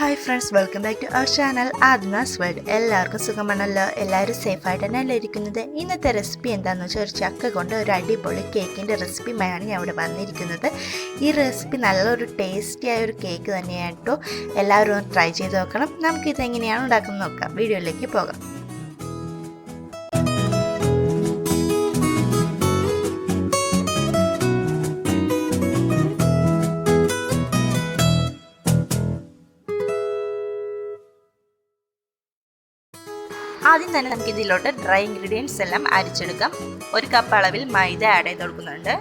Friends welcome back to our channel ആദ്മാസ് world എല്ലാവർക്കും സുഖമാണല്ലോ? എല്ലാവരും സേഫായിട്ട് തന്നെയല്ലേ ഇരിക്കുന്നത്? ഇന്നത്തെ റെസിപ്പി എന്താണെന്ന് വെച്ചാൽ ഒരു ചക്ക കൊണ്ട് ഒരു അടിപൊളി കേക്കിന്റെ റെസിപ്പിയുമായാണ് ഞാൻ ഇവിടെ വന്നിരിക്കുന്നത്. ഈ റെസിപ്പി നല്ലൊരു ടേസ്റ്റി ആയ ഒരു കേക്ക് തന്നെയായിട്ടോ എല്ലാവരും ഒന്ന് ട്രൈ ചെയ്ത് നോക്കണം. നമുക്കിത് എങ്ങനെയാണ് ഉണ്ടാക്കുന്നത് നോക്കാം. വീഡിയോയിലേക്ക് പോകാം. ആദ്യം തന്നെ നമുക്ക് ഇതിലോട്ട് ഡ്രൈ ഇൻഗ്രീഡിയൻസ് എല്ലാം അരിച്ചെടുക്കാം. ഒരു കപ്പ് അളവിൽ മൈദ ആഡ് ചെയ്ത് കൊടുക്കുന്നുണ്ട്.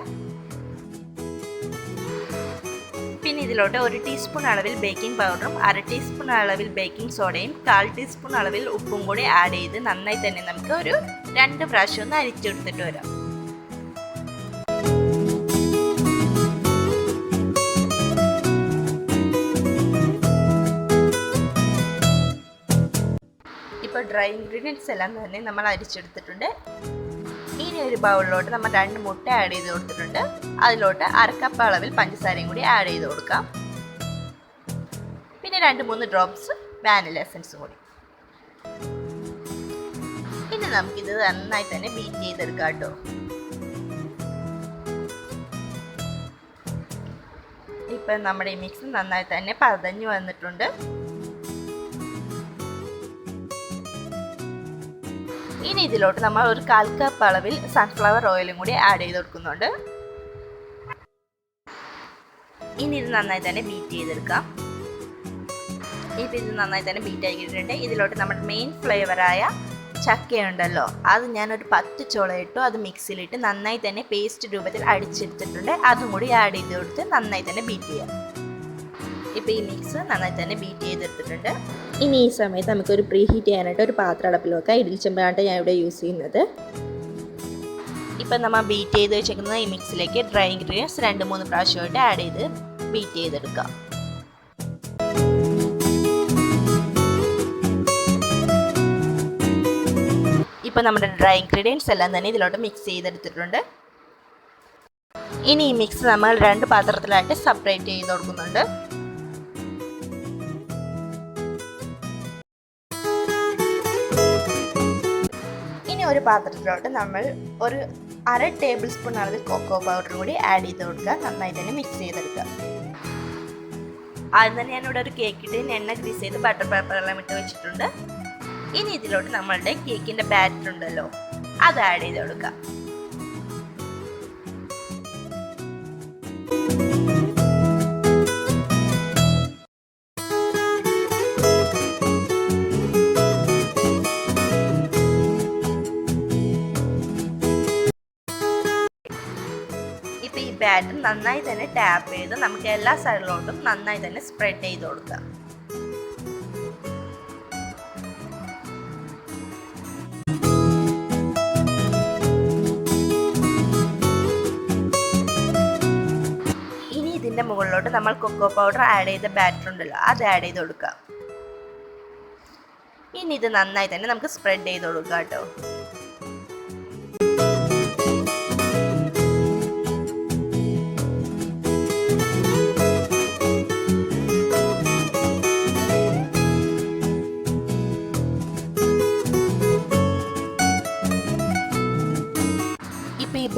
പിന്നെ ഇതിലോട്ട് ഒരു ടീസ്പൂൺ അളവിൽ ബേക്കിംഗ് പൗഡറും അര ടീസ്പൂൺ അളവിൽ ബേക്കിംഗ് സോഡയും കാൽ ടീസ്പൂൺ അളവിൽ ഉപ്പും കൂടി ആഡ് ചെയ്ത് നന്നായി തന്നെ നമുക്ക് ഒരു രണ്ട് പ്രാവശ്യം ഒന്ന് അരിച്ചെടുത്തിട്ട് വരാം. ഡ്രൈ ഇൻഗ്രീഡിയൻസ് എല്ലാം തന്നെ നമ്മൾ അരിച്ചെടുത്തിട്ടുണ്ട്. ഇനി ഒരു ബൗളിലോട്ട് നമ്മൾ രണ്ട് മുട്ട ആഡ് ചെയ്ത് കൊടുത്തിട്ടുണ്ട്. അതിലോട്ട് അരക്കപ്പ് അളവിൽ പഞ്ചസാരയും കൂടി ആഡ് ചെയ്ത് കൊടുക്കാം. പിന്നെ രണ്ട് മൂന്ന് ഡ്രോപ്സ് വാനില എസൻസ് കൂടി. ഇനി നമുക്കിത് നന്നായി തന്നെ ബീറ്റ് ചെയ്തെടുക്കാം കേട്ടോ. ഇപ്പം നമ്മുടെ ഈ മിക്സ് നന്നായി തന്നെ പതഞ്ഞു വന്നിട്ടുണ്ട്. ഇനി ഇതിലോട്ട് നമ്മൾ ഒരു കാൽ കപ്പ് അളവിൽ സൺഫ്ലവർ ഓയിലും കൂടി ആഡ് ചെയ്ത് കൊടുക്കുന്നുണ്ട്. ഇനി ഇത് നന്നായി തന്നെ ബീറ്റ് ചെയ്തെടുക്കാം. ഇപ്പം ഇത് നന്നായി തന്നെ ബീറ്റ് ആക്കിയിട്ടുണ്ട് ഇതിലോട്ട് നമ്മുടെ മെയിൻ ഫ്ലേവറായ ചക്കയുണ്ടല്ലോ അത് ഞാനൊരു പത്ത് ചോള ഇട്ടു. അത് മിക്സിയിലിട്ട് നന്നായി തന്നെ പേസ്റ്റ് രൂപത്തിൽ അടിച്ചെടുത്തിട്ടുണ്ട്. അതും കൂടി ആഡ് ചെയ്ത് കൊടുത്ത് നന്നായി തന്നെ ബീറ്റ് ചെയ്യാം. ഇപ്പോൾ ഈ മിക്സ് നന്നായി തന്നെ ബീറ്റ് ചെയ്തെടുത്തിട്ടുണ്ട്. ഇനി ഈ സമയത്ത് നമുക്കൊരു പ്രീ ഹീറ്റ് ചെയ്യാനായിട്ട് ഒരു പാത്രം അടപ്പിൽ വെക്കാം. ഇഡ്ഡലി ചെമ്പാണ് ഞാൻ ഇവിടെ യൂസ് ചെയ്യുന്നത്. ഇപ്പം നമ്മൾ ബീറ്റ് ചെയ്ത് വെച്ചേക്കുന്നത് ഈ മിക്സിലേക്ക് ഡ്രൈ ഇൻഗ്രീഡിയൻസ് രണ്ട് മൂന്ന് പ്രാവശ്യമായിട്ട് ആഡ് ചെയ്ത് ബീറ്റ് ചെയ്തെടുക്കാം. ഇപ്പം നമ്മുടെ ഡ്രൈ ഇൻഗ്രീഡിയൻസ് എല്ലാം തന്നെ ഇതിലോട്ട് മിക്സ് ചെയ്തെടുത്തിട്ടുണ്ട്. ഇനി ഈ മിക്സ് നമ്മൾ രണ്ട് പാത്രത്തിലായിട്ട് സെപ്പറേറ്റ് ചെയ്ത് കൊടുക്കുന്നുണ്ട്. ഒരു പാത്രത്തിലോട്ട് നമ്മൾ ഒരു അര ടേബിൾ സ്പൂൺ അളവിൽ കൊക്കോ പൗഡർ കൂടി ആഡ് ചെയ്ത് കൊടുക്കുക. നന്നായി തന്നെ മിക്സ് ചെയ്തെടുക്കുക. ആദ്യം തന്നെ ഞാനിവിടെ ഒരു കേക്കിട്ട് എണ്ണ ഗ്രീസ് ചെയ്ത് ബട്ടർ പേപ്പറെല്ലാം ഇട്ട് വെച്ചിട്ടുണ്ട്. ഇനി ഇതിലോട്ട് നമ്മളുടെ കേക്കിന്റെ ബാറ്റർ ഉണ്ടല്ലോ. അത് ആഡ് ചെയ്ത് കൊടുക്കുക. ബാറ്റർ നന്നായി തന്നെ ടാപ്പ് ചെയ്ത് നമുക്ക് എല്ലാ സൈഡിലോട്ടും നന്നായി തന്നെ സ്പ്രെഡ് ചെയ്ത് കൊടുക്കാം ഇനി ഇതിന്റെ മുകളിലോട്ട് നമ്മൾ കൊക്കോ പൗഡർ ആഡ് ചെയ്ത ബാറ്റർ ഉണ്ടല്ലോ അത് ആഡ് ചെയ്ത് കൊടുക്കാം ഇനി ഇത് നന്നായി തന്നെ നമുക്ക് സ്പ്രെഡ് ചെയ്ത് കൊടുക്കാം കേട്ടോ.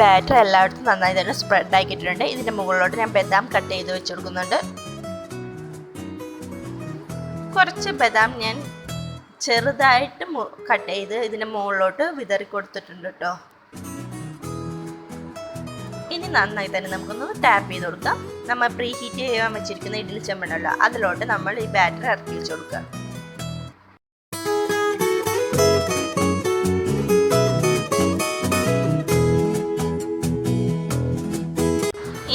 ബാറ്റർ എല്ലായിടത്തും നന്നായി തന്നെ സ്പ്രെഡ് ആക്കിയിട്ടുണ്ട്. ഇതിന്റെ മുകളിലോട്ട് ഞാൻ ബദാം കട്ട് ചെയ്ത് വെച്ച് കൊടുക്കുന്നുണ്ട് കുറച്ച് ബദാം ഞാൻ ചെറുതായിട്ട് കട്ട് ചെയ്ത് ഇതിന്റെ മുകളിലോട്ട് വിതറി കൊടുത്തിട്ടുണ്ട് കേട്ടോ ഇനി നന്നായി തന്നെ നമുക്കൊന്ന് ടാപ്പ് ചെയ്ത് കൊടുക്കാം. നമ്മൾ പ്രീ ഹീറ്റ് ചെയ്യാൻ വെച്ചിരിക്കുന്ന ഇഡ്ഡലി ചെമ്പുണ്ടല്ലോ അതിലോട്ട് നമ്മൾ ഈ ബാറ്റർ ഇറക്കി വെച്ച് കൊടുക്കുക.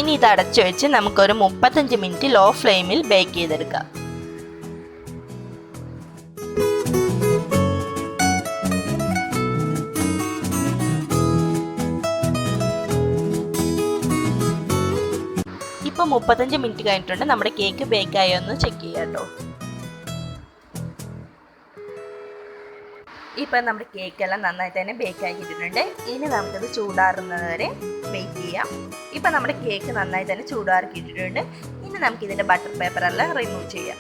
ഇനി ഇത് അടച്ചു വെച്ച് നമുക്കൊരു മുപ്പത്തഞ്ച് മിനിറ്റ് ലോ ഫ്ലെയിമിൽ ബേക്ക് ചെയ്തെടുക്കാം. ഇപ്പോൾ മുപ്പത്തഞ്ച് മിനിറ്റ് കഴിഞ്ഞിട്ടുണ്ട്. നമ്മുടെ കേക്ക് ബേക്ക് ആയോ എന്ന് ചെക്ക് ചെയ്യാം കേട്ടോ ഇപ്പം നമ്മുടെ കേക്കെല്ലാം നന്നായിട്ട് തന്നെ ബേക്ക് ആക്കിയിട്ടുണ്ട് ഇനി നമുക്കത് ചൂടാറുന്നത് വരെ വെയിറ്റ് ചെയ്യാം. ഇപ്പം നമ്മുടെ കേക്ക് നന്നായി തന്നെ ചൂടാക്കിയിട്ടുണ്ട് ഇനി നമുക്ക് ഇതിന്റെ ബട്ടർ പേപ്പറെല്ലാം റിമൂവ് ചെയ്യാം.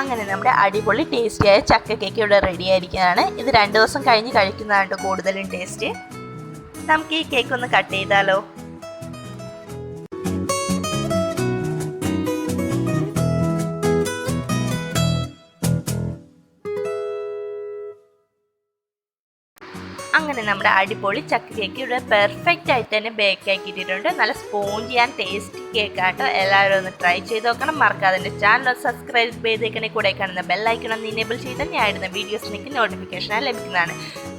അങ്ങനെ നമ്മുടെ അടിപൊളി ടേസ്റ്റിയായ ചക്ക കേക്ക് ഇവിടെ റെഡി ആയിരിക്കുന്നതാണ് ഇത് രണ്ട് ദിവസം കഴിഞ്ഞ് കഴിക്കുന്നതാണ് കൂടുതലും ടേസ്റ്റ് നമുക്ക് ഈ കേക്ക് ഒന്ന് കട്ട് ചെയ്താലോ? അങ്ങനെ നമ്മുടെ അടിപൊളി ചക്ക കേക്ക് ഇവിടെ പെർഫെക്റ്റ് ആയിട്ട് തന്നെ ബേക്ക് ആക്കിയിട്ടുണ്ട് നല്ല സ്പോഞ്ചി ആൻഡ് ടേസ്റ്റി കേക്ക് ആട്ടോ. എല്ലാവരും ഒന്ന് ട്രൈ ചെയ്ത് നോക്കണം. മറക്കാതെ എന്റെ ചാനൽ സബ്സ്ക്രൈബ് ചെയ്തേക്കണേ. കൂടെ കാണുന്ന ബെല്ലൈക്കൺ ഒന്ന് ഇനേബിൾ ചെയ്താൽ ഞാൻ ഇടുന്ന വീഡിയോസ് നിങ്ങൾക്ക് നോട്ടിഫിക്കേഷനായി ലഭിക്കുന്നതാണ്.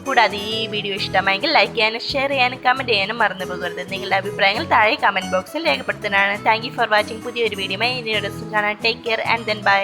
കൂടാതെ ഈ വീഡിയോ ഇഷ്ടമായെങ്കിൽ ലൈക്ക് ചെയ്യാനും ഷെയർ ചെയ്യാനും കമന്റ് ചെയ്യാനും മറന്നു പോകരുത്. നിങ്ങളുടെ അഭിപ്രായങ്ങൾ താഴെ കമന്റ് ബോക്സിൽ രേഖപ്പെടുത്തുന്നതാണ്. താങ്ക് ഫോർ വാച്ചിങ് പുതിയൊരു വീഡിയോ ഇനി ഒരു ദിവസം കാണാൻ take care and then bye